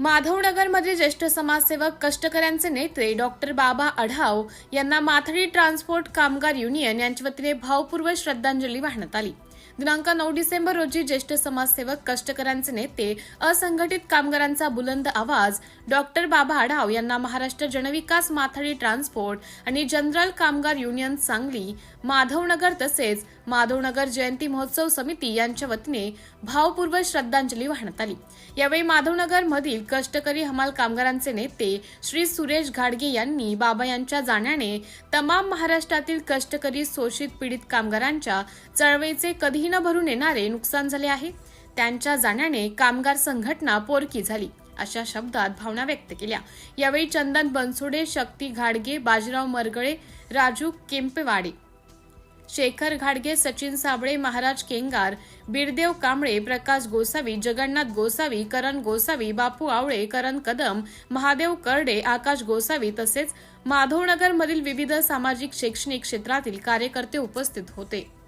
माधवनगरमध्ये ज्येष्ठ समाजसेवक कष्टकऱ्यांचे नेते डॉक्टर बाबा अढाव यांना माथडी ट्रान्सपोर्ट कामगार युनियन यांच्या वतीने भावपूर्व श्रद्धांजली वाहण्यात आली. दिनांक नऊ डिसेंबर रोजी ज्येष्ठ समाजसेवक कष्टकऱ्यांचे नेते असंघटित कामगारांचा बुलंद आवाज डॉक्टर बाबा आढाव यांना महाराष्ट्र जनविकास माथडी ट्रान्सपोर्ट आणि जनरल कामगार युनियन सांगली माधवनगर तसेच माधवनगर जयंती महोत्सव समिती यांच्या वतीने भावपूर्व श्रद्धांजली वाहण्यात आली. यावेळी माधवनगर मधील कष्टकरी हमाल कामगारांचे नेते श्री सुरेश घाडगे यांनी बाबा यांच्या जाण्याने तमाम महाराष्ट्रातील कष्टकरी शोषित पीडित कामगारांच्या चळवळीचे कधीही न भरून येणारे नुकसान झाले आहे. त्यांच्या जाण्याने कामगार संघटना पोरकी झाली. अशा शब्दात भावना व्यक्त केल्या. यावेळी चंदन बनसोडे शक्ती घाडगे बाजीराव मरगळे राजू केंपेवाडे. शेखर घाडगे सचिन साबळे महाराज केंगार बिरदेव कांबळे प्रकाश गोसावी जगन्नाथ गोसावी करण गोसावी बापू आवळे करण कदम महादेव करडे आकाश गोसावी तसेच माधवनगरमधील विविध सामाजिक शैक्षणिक क्षेत्रातील कार्यकर्ते उपस्थित होते.